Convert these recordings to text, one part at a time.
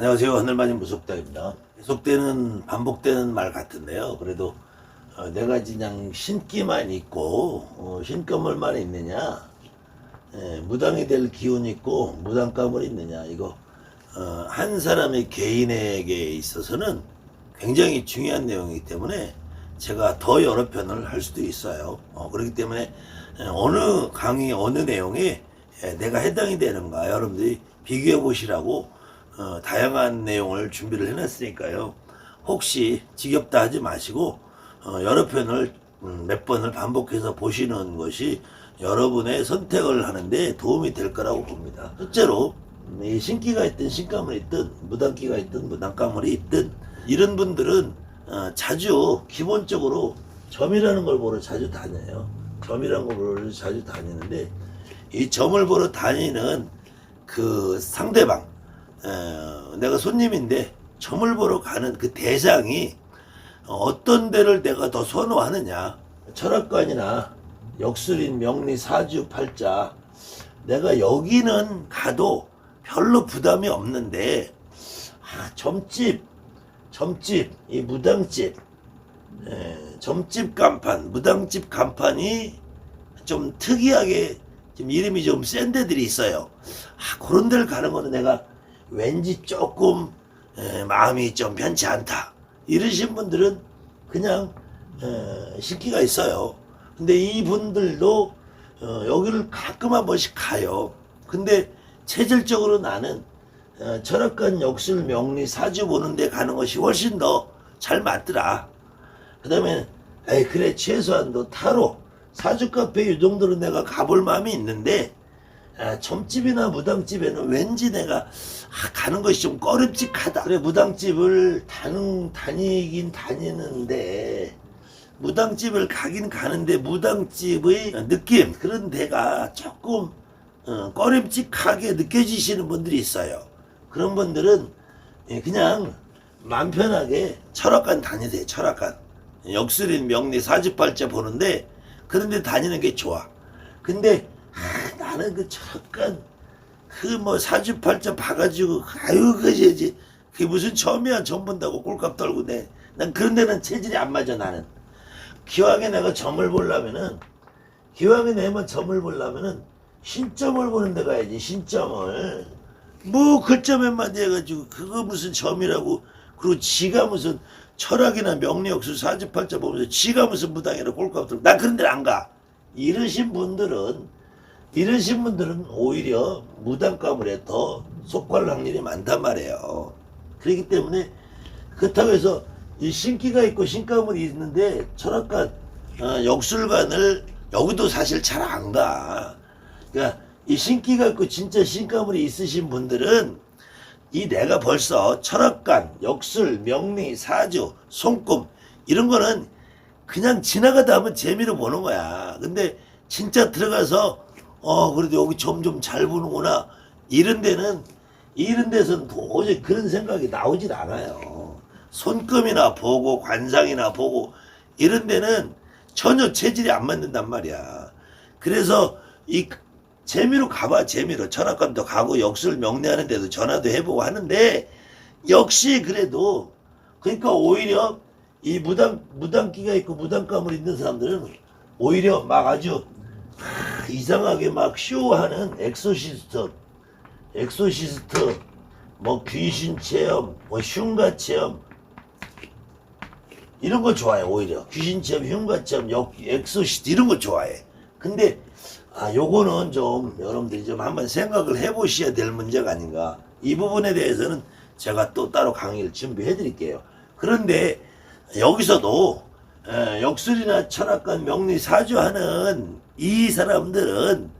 안녕하세요. 하늘만이 무섭다입니다. 계속되는 반복되는 말 같은데요. 그래도 어, 내가 그냥 신기만 있고 어, 신검을만 있느냐, 예, 무당이 될 기운 있고 무당감을 있느냐 이거 어, 한 사람의 개인에게 있어서는 굉장히 중요한 내용이기 때문에 제가 더 여러 편을 할 수도 있어요. 어, 그렇기 때문에 예, 어느 강의 어느 내용에 예, 내가 해당이 되는가 여러분들이 비교해 보시라고 어, 다양한 내용을 준비를 해놨으니까요. 혹시 지겹다 하지 마시고 어, 여러 편을 음, 몇 번을 반복해서 보시는 것이 여러분의 선택을 하는데 도움이 될 거라고 봅니다. 첫째로 음, 이 신기가 있든 신가물이 있든 무당기가 있든 무당가물이 있든 이런 분들은 어, 자주 기본적으로 점이라는 걸 보러 자주 다녀요. 점이라는 걸 보러 자주 다니는데 이 점을 보러 다니는 그 상대방 어, 내가 손님인데 점을 보러 가는 그 대상이 어떤 데를 내가 더 선호하느냐 철학관이나 역술인 명리 사주 팔자 내가 여기는 가도 별로 부담이 없는데 아, 점집 점집 이 무당집 에, 점집 간판 무당집 간판이 좀 특이하게 좀 이름이 좀 센 데들이 있어요. 아, 그런 데를 가는 거는 내가 왠지 조금 에, 마음이 좀 편치 않다. 이러신 분들은 그냥 에, 식기가 있어요. 근데 이분들도 어, 여기를 가끔 한 번씩 가요. 근데 체질적으로 나는 어, 철학관 역술 명리 사주 보는 데 가는 것이 훨씬 더 잘 맞더라. 그 다음에 에이 그래 최소한 너 타로 사주 카페 이 정도로 내가 가볼 마음이 있는데 아, 점집이나 무당집에는 왠지 내가 아, 가는 것이 좀 꺼림칙하다. 그래 무당집을 다는 다니긴 다니는데 무당집을 가긴 가는데 무당집의 느낌 그런 데가 조금 어, 꺼림칙하게 느껴지시는 분들이 있어요. 그런 분들은 예, 그냥 맘 편하게 철학관 다니세요. 철학관 역술인 명리 사주팔자 보는데 그런데 다니는 게 좋아. 근데 아, 나는 그 철학관 그뭐 사주팔자 봐가지고 아유 그지 그게 무슨 점이야. 점 본다고 꼴값 떨고 내. 난 그런 데는 체질이 안 맞아 나는. 기왕에 내가 점을 보려면은 기왕에 내가 점을 보려면은 신점을 보는 데 가야지 신점을. 뭐 글점 한마디 해가지고 그거 무슨 점이라고. 그리고 지가 무슨 철학이나 명리역술 사주팔자 보면서 지가 무슨 무당이라 꼴값 들고. 난 그런 데를 안 가. 이러신 분들은 이러신 분들은 오히려 무당가물에 더 속할 확률이 많단 말이에요 그렇기 때문에 그렇다고 해서 이 신기가 있고 신가물이 있는데 철학관 어, 역술관을 여기도 사실 잘 안 가. 그러니까 이 신기가 있고 진짜 신가물이 있으신 분들은 이 내가 벌써 철학관, 역술, 명리, 사주, 손금 이런 거는 그냥 지나가다 하면 재미로 보는 거야. 근데 진짜 들어가서 어 그래도 여기 점점 잘 보는구나 이런 데는 이런 데서는 도저히 그런 생각이 나오질 않아요. 손금이나 보고 관상이나 보고 이런 데는 전혀 체질이 안 맞는단 말이야. 그래서 이 재미로 가봐 재미로 철학관도 가고 역술 명리하는 데도 전화도 해보고 하는데 역시 그래도 그러니까 오히려 이 무당 무당기가 있고 무당감을 있는 사람들은 오히려 막 아주 하, 이상하게 막 쇼하는 엑소시스트 엑소시스트 뭐 귀신 체험 뭐 흉가 체험. 이런 거 좋아해 오히려. 귀신 체험 흉가 체험 역 엑소시스트 이런 거 좋아해. 근데 아 요거는 좀 여러분들이 좀 한번 생각을 해보셔야 될 문제가 아닌가. 이 부분에 대해서는 제가 또 따로 강의를 준비해 드릴게요. 그런데 여기서도 에, 역술이나 철학관 명리 사주하는 이 사람들은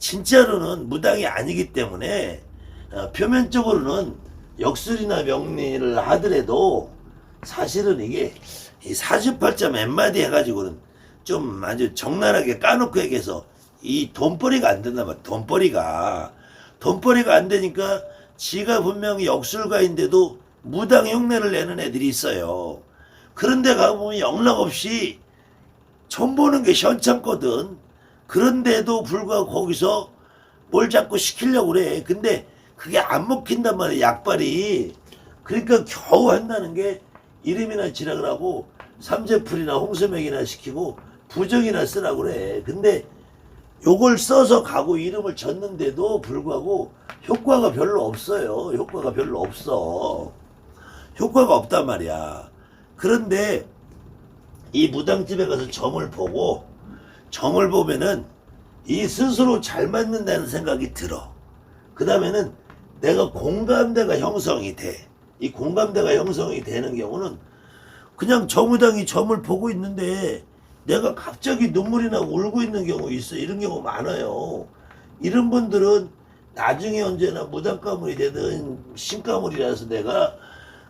진짜로는 무당이 아니기 때문에 어, 표면적으로는 역술이나 명리를 하더라도 사실은 이게 이 사주팔자 몇 마디 해가지고는 좀 아주 적나라하게 까놓고 얘기해서 이 돈벌이가 안 된단 말이야. 돈벌이가. 돈벌이가 안 되니까 지가 분명히 역술가인데도 무당 흉내를 내는 애들이 있어요. 그런데 가보면 영락없이 점 보는 게 현찮거든. 그런데도 불구하고 거기서 뭘 자꾸 시키려고 그래. 근데 그게 안 먹힌단 말이야 약발이. 그러니까 겨우 한다는 게 이름이나 지락을 하고 삼재풀이나 홍수맥이나 시키고 부정이나 쓰라고 그래. 근데 요걸 써서 가고 이름을 졌는데도 불구하고 효과가 별로 없어요. 효과가 별로 없어. 효과가 없단 말이야. 그런데 이 무당집에 가서 점을 보고 점을 보면은 이 스스로 잘 맞는다는 생각이 들어. 그 다음에는 내가 공감대가 형성이 돼. 이 공감대가 형성이 되는 경우는 그냥 저무당이 점을 보고 있는데 내가 갑자기 눈물이 나고 울고 있는 경우 있어. 이런 경우 많아요. 이런 분들은 나중에 언제나 무당가물이 되든 신가물이라서 내가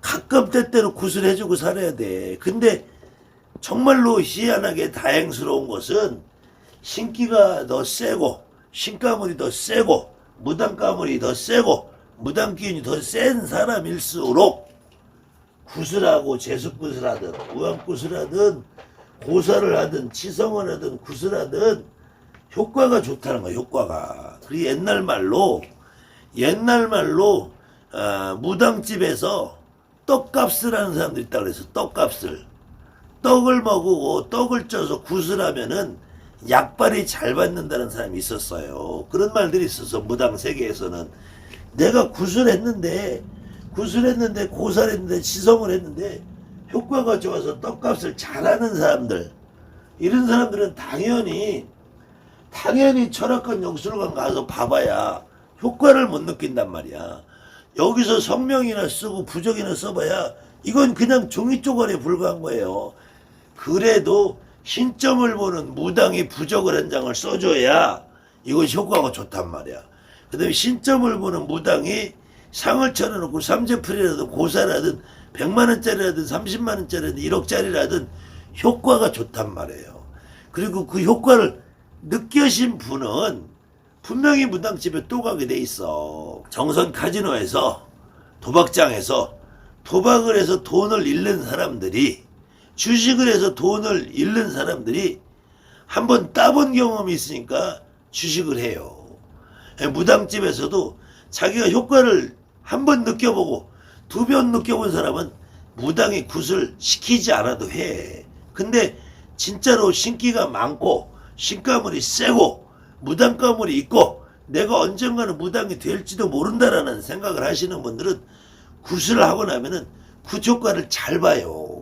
가끔 때때로 구슬해주고 살아야 돼. 근데 정말로 희한하게 다행스러운 것은 신기가 더 세고 신가물이 더 세고 무당가물이 더 세고 무당기운이 더 센 사람일수록 구슬하고 제수구슬하든 우양구슬하든 고사를 하든 치성을 하든 구슬하든 효과가 좋다는 거야 효과가. 그리고 옛날 말로 옛날 말로 아, 무당집에서 떡값을 하는 사람들이 있다고 그래서 떡값을 떡을 먹고 떡을 쪄서 구슬하면은 약발이 잘 받는다는 사람이 있었어요. 그런 말들이 있어서 무당 세계에서는 내가 구슬했는데 구슬했는데 고살했는데 지성을 했는데 효과가 좋아서 떡값을 잘하는 사람들 이런 사람들은 당연히 당연히 철학관 영수관 가서 봐봐야 효과를 못 느낀단 말이야. 여기서 성명이나 쓰고 부적이나 써봐야 이건 그냥 종이 쪼가리에 불과한 거예요. 그래도 신점을 보는 무당이 부적을 한 장을 써줘야 이것이 효과가 좋단 말이야. 그 다음에 신점을 보는 무당이 상을 차려놓고 삼재풀이라든 고사라든 100만원짜리라든 30만원짜리라든 1억짜리라든 효과가 좋단 말이에요. 그리고 그 효과를 느끼신 분은 분명히 무당집에 또 가게 돼 있어. 정선 카지노에서 도박장에서 도박을 해서 돈을 잃는 사람들이 주식을 해서 돈을 잃는 사람들이 한번 따본 경험이 있으니까 주식을 해요. 무당집에서도 자기가 효과를 한 번 느껴보고 두 번 느껴본 사람은 무당이 굿을 시키지 않아도 해. 근데 진짜로 신기가 많고 신가물이 세고 무당가물이 있고 내가 언젠가는 무당이 될지도 모른다라는 생각을 하시는 분들은 굿을 하고 나면은 굿 효과를 잘 봐요.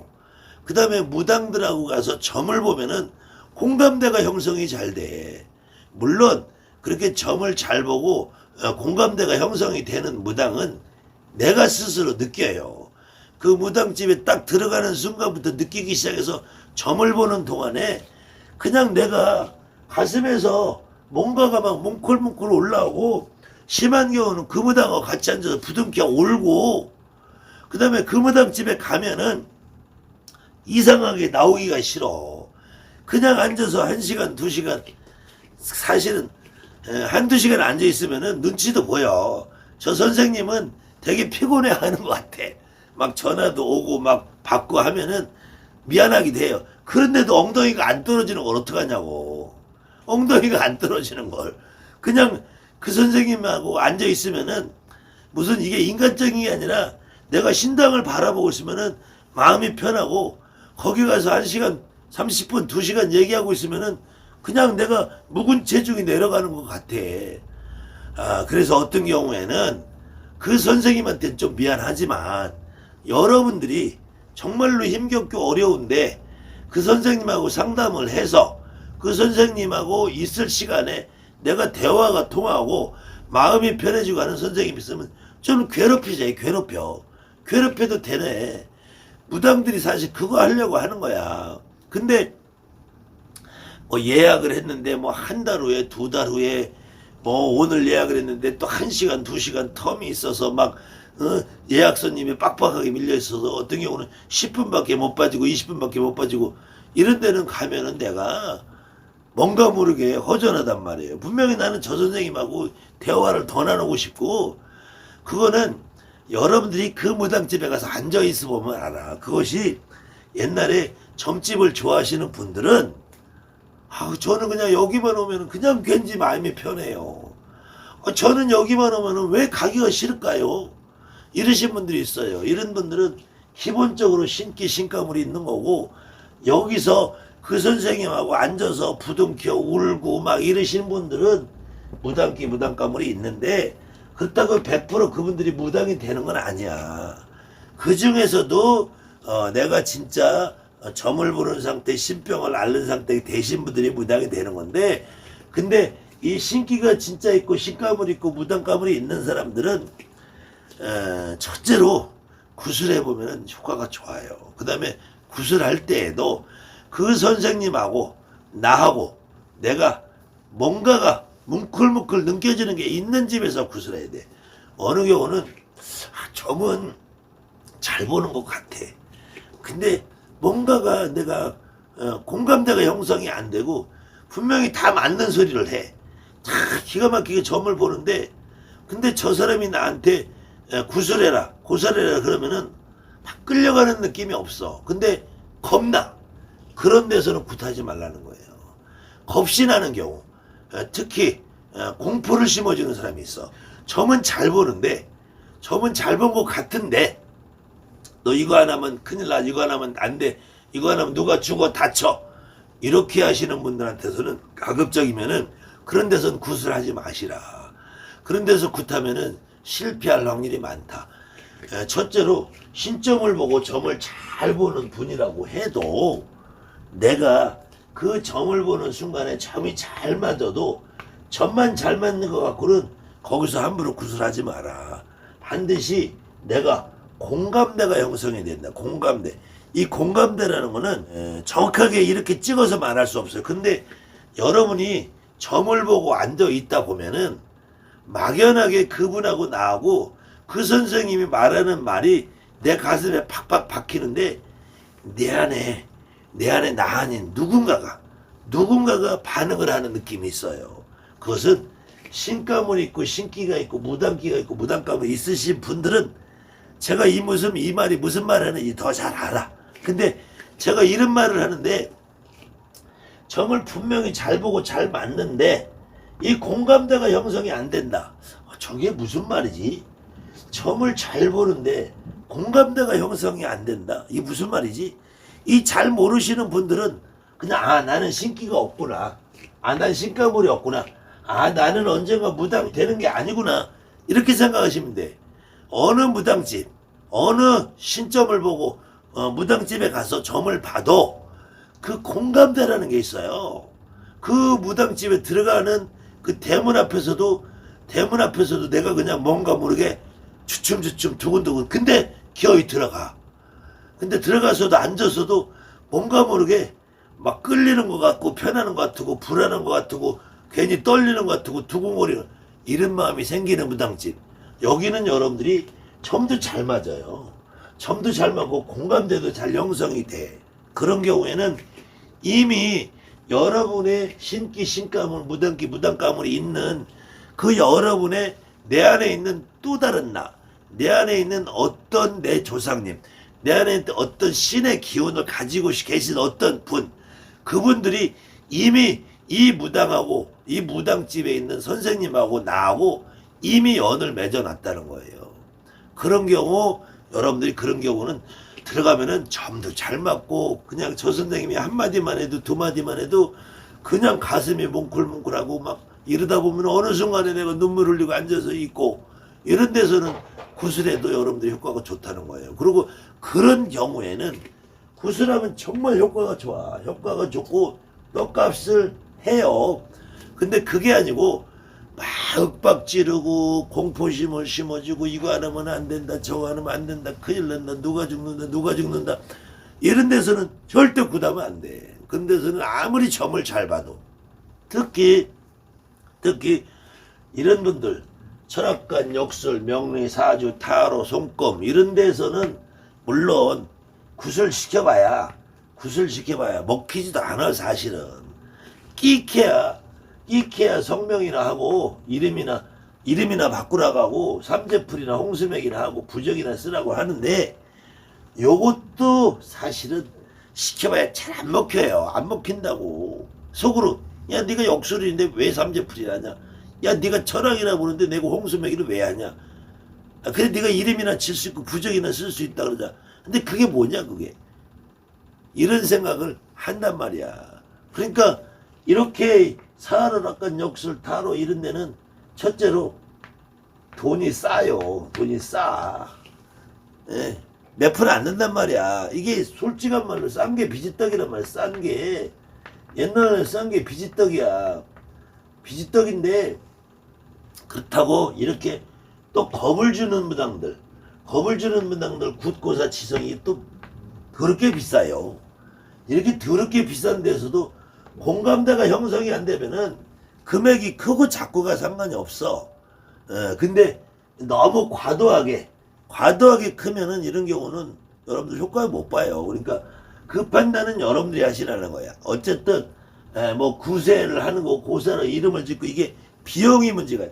그 다음에 무당들하고 가서 점을 보면은 공감대가 형성이 잘 돼. 물론 그렇게 점을 잘 보고 어, 공감대가 형성이 되는 무당은 내가 스스로 느껴요. 그 무당집에 딱 들어가는 순간부터 느끼기 시작해서 점을 보는 동안에 그냥 내가 가슴에서 뭔가가 막 뭉클뭉클 올라오고 심한 경우는 그 무당하고 같이 앉아서 부둥켜 울고 그 다음에 그 무당집에 가면은 이상하게 나오기가 싫어. 그냥 앉아서 한 시간, 두 시간, 사실은 에, 한두 시간 앉아 있으면은 눈치도 보여. 저 선생님은 되게 피곤해 하는 것 같아. 막 전화도 오고 막 받고 하면은 미안하기도 해요. 그런데도 엉덩이가 안 떨어지는 걸 어떡하냐고. 엉덩이가 안 떨어지는 걸. 그냥 그 선생님하고 앉아 있으면은 무슨 이게 인간적인 게 아니라 내가 신당을 바라보고 있으면은 마음이 편하고 거기 가서 한 시간 30분, 2시간 얘기하고 있으면은 그냥 내가 묵은 체중이 내려가는 것 같아. 아, 그래서 어떤 경우에는 그 선생님한테는 좀 미안하지만 여러분들이 정말로 힘겹고 어려운데 그 선생님하고 상담을 해서 그 선생님하고 있을 시간에 내가 대화가 통하고 마음이 편해지고 하는 선생님이 있으면 좀 괴롭히자, 괴롭혀. 괴롭혀도 되네. 무당들이 사실 그거 하려고 하는 거야. 근데 뭐 예약을 했는데 뭐 한 달 후에 두 달 후에 뭐 오늘 예약을 했는데 또 한 시간 두 시간 텀이 있어서 막 어, 예약 손님이 빡빡하게 밀려 있어서 어떤 경우는 10분밖에 못 빠지고 20분밖에 못 빠지고 이런 데는 가면은 내가 뭔가 모르게 허전하단 말이에요. 분명히 나는 저 선생님하고 대화를 더 나누고 싶고 그거는 여러분들이 그 무당집에 가서 앉아 있어 보면 알아. 그것이 옛날에 점집을 좋아하시는 분들은 아, 저는 그냥 여기만 오면 그냥 괜지 마음이 편해요. 어, 저는 여기만 오면은 왜 가기가 싫을까요? 이러신 분들이 있어요. 이런 분들은 기본적으로 신기 신가물이 있는 거고 여기서 그 선생님하고 앉아서 부둥켜 울고 막 이러시는 분들은 무당기 무당가물이 있는데 그렇다고 100% 그분들이 무당이 되는 건 아니야. 그 중에서도 어, 내가 진짜 어, 점을 보는 상태, 신병을 앓는 상태 되신 분들이 무당이 되는 건데 근데 이 신기가 진짜 있고 신가물 있고 무당가물이 있는 사람들은 에, 첫째로 구슬해 보면 효과가 좋아요. 그 다음에 구슬할 때에도 그 선생님하고 나하고 내가 뭔가가 뭉클뭉클 느껴지는 게 있는 집에서 구슬해야 돼. 어느 경우는 아, 점은 잘 보는 것 같아. 근데 뭔가가 내가 어, 공감대가 형성이 안 되고 분명히 다 맞는 소리를 해. 다 기가 막히게 점을 보는데 근데 저 사람이 나한테 에, 구슬해라 고살해라 그러면은 막 끌려가는 느낌이 없어. 근데 겁나. 그런 데서는 굿하지 말라는 거예요. 겁이 나는 경우 에, 특히 에, 공포를 심어주는 사람이 있어. 점은 잘 보는데 점은 잘 본 것 같은데 너 이거 안 하면 큰일 나 이거 안 하면 안 돼 이거 안 하면 누가 죽어 다쳐. 이렇게 하시는 분들한테서는 가급적이면은 그런 데서는 굿을 하지 마시라. 그런 데서 굿하면은 실패할 확률이 많다. 에, 첫째로 신점을 보고 점을 잘 보는 분이라고 해도 내가 그 점을 보는 순간에 점이 잘 맞아도 점만 잘 맞는 것 같고는 거기서 함부로 구슬하지 마라. 반드시 내가 공감대가 형성이 된다. 공감대. 이 공감대라는 거는 에, 정확하게 이렇게 찍어서 말할 수 없어요. 근데 여러분이 점을 보고 앉아 있다 보면은 막연하게 그분하고 나하고 그 선생님이 말하는 말이 내 가슴에 팍팍 박히는데 내 안에 내 안에 나 아닌 누군가가 누군가가 반응을 하는 느낌이 있어요. 그것은 신가물 있고 신기가 있고 무당기가 있고 무당가물 있으신 분들은 제가 이 무슨 이 말이 무슨 말 하는지 더 잘 알아. 근데 제가 이런 말을 하는데 점을 분명히 잘 보고 잘 맞는데 이 공감대가 형성이 안 된다. 어, 저게 무슨 말이지? 점을 잘 보는데 공감대가 형성이 안 된다. 이게 무슨 말이지? 이 잘 모르시는 분들은 그냥 아 나는 신기가 없구나. 아 난 신가물이 없구나. 아 나는 언젠가 무당 되는 게 아니구나. 이렇게 생각하시면 돼. 어느 무당집, 어느 신점을 보고 어, 무당집에 가서 점을 봐도 그 공감대라는 게 있어요. 그 무당집에 들어가는 그 대문 앞에서도 대문 앞에서도 내가 그냥 뭔가 모르게 주춤주춤 두근두근 근데 기어이 들어가. 근데 들어가서도 앉아서도 뭔가 모르게 막 끌리는 것 같고 편하는 것 같고 불안한 것 같고 괜히 떨리는 것 같고 두근거리는 이런 마음이 생기는 무당집. 여기는 여러분들이 점도 잘 맞아요. 점도 잘 맞고 공감대도 잘 형성이 돼. 그런 경우에는 이미 여러분의 신기 신가물 무당기 무당가물이 있는 그 여러분의 내 안에 있는 또 다른 나, 내 안에 있는 어떤 내 조상님, 내 안에 어떤 신의 기운을 가지고 계신 어떤 분, 그분들이 이미 이 무당하고 이 무당집에 있는 선생님하고 나하고 이미 연을 맺어놨다는 거예요. 그런 경우 여러분들이 그런 경우는 들어가면은 점도 잘 맞고 그냥 저 선생님이 한 마디만 해도 두 마디만 해도 그냥 가슴이 뭉클뭉클하고 막 이러다 보면 어느 순간에 내가 눈물 흘리고 앉아서 있고 이런 데서는 구슬해도 여러분들 효과가 좋다는 거예요. 그리고 그런 경우에는 구슬하면 정말 효과가 좋아. 효과가 좋고 떡값을 해요. 근데 그게 아니고 막 윽박 지르고 공포심을 심어주고 이거 안 하면 안 된다 저거 안 하면 안 된다 큰일 난다 누가 죽는다 누가 죽는다 이런 데서는 절대 구다면 안 돼. 그런 데서는 아무리 점을 잘 봐도 특히 특히 이런 분들 철학관, 역술, 명리, 사주, 타로, 손금 이런 데서는 물론 구슬 시켜봐야 구슬 시켜봐야 먹히지도 않아 사실은. 끼케야 끼케야 성명이나 하고 이름이나 이름이나 바꾸라고 하고 삼재풀이나 홍수맥이나 하고 부적이나 쓰라고 하는데 요것도 사실은 시켜봐야 잘 안 먹혀요. 안 먹힌다고. 속으로 야 네가 역술인데 왜 삼재풀이 하냐 야 네가 철학이라 보는데 내가 홍수명이를 왜 하냐 아, 그래 네가 이름이나 칠 수 있고 부적이나 쓸 수 있다 그러자 근데 그게 뭐냐 그게 이런 생각을 한단 말이야 그러니까 이렇게 사르락간 역술 타로 이런 데는 첫째로 돈이 싸요 돈이 싸 예. 몇푼안 든단 말이야. 이게 솔직한 말로 싼 게 비지떡이란 말이야. 싼 게. 옛날에 싼 게 비지떡이야. 비지떡인데 그렇다고 이렇게 또 겁을 주는 무당들, 겁을 주는 무당들 굿고사 지성이 또 그렇게 비싸요. 이렇게 더럽게 비싼 데서도 공감대가 형성이 안 되면은 금액이 크고 작고가 상관이 없어. 어, 근데 너무 과도하게 과도하게 크면은 이런 경우는 여러분들 효과를 못 봐요. 그러니까 그 판단은 여러분들이 하시라는 거야. 어쨌든 에, 뭐 구세를 하는 거 고사로 이름을 짓고 이게 비용이 문제가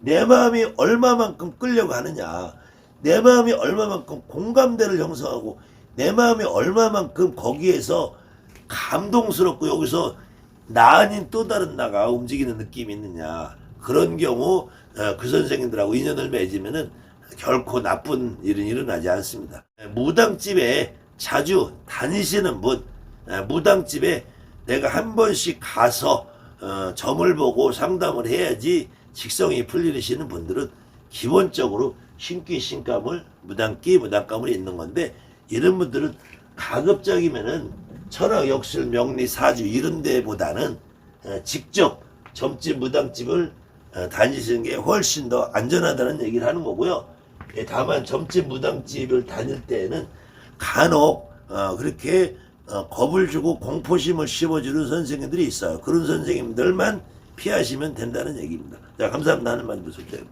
내 마음이 얼마만큼 끌려고 하느냐 내 마음이 얼마만큼 공감대를 형성하고 내 마음이 얼마만큼 거기에서 감동스럽고 여기서 나 아닌 또 다른 나가 움직이는 느낌이 있느냐 그런 경우 어, 그 선생님들하고 인연을 맺으면은 결코 나쁜 일은 일어나지 않습니다. 무당집에 자주 다니시는 분, 에, 무당집에 내가 한 번씩 가서 어, 점을 보고 상담을 해야지 직성이 풀리시는 분들은 기본적으로 신기 신감을 무당기 무당감을 있는 건데 이런 분들은 가급적이면은 철학 역술 명리 사주 이런 데보다는 어, 직접 점집 무당집을 어, 다니시는 게 훨씬 더 안전하다는 얘기를 하는 거고요. 예, 다만 점집 무당집을 다닐 때는 간혹 어, 그렇게 어, 겁을 주고 공포심을 심어주는 선생님들이 있어요. 그런 선생님들만 피하시면 된다는 얘기입니다. 자, 감사합니다 하는 말도 좋대요.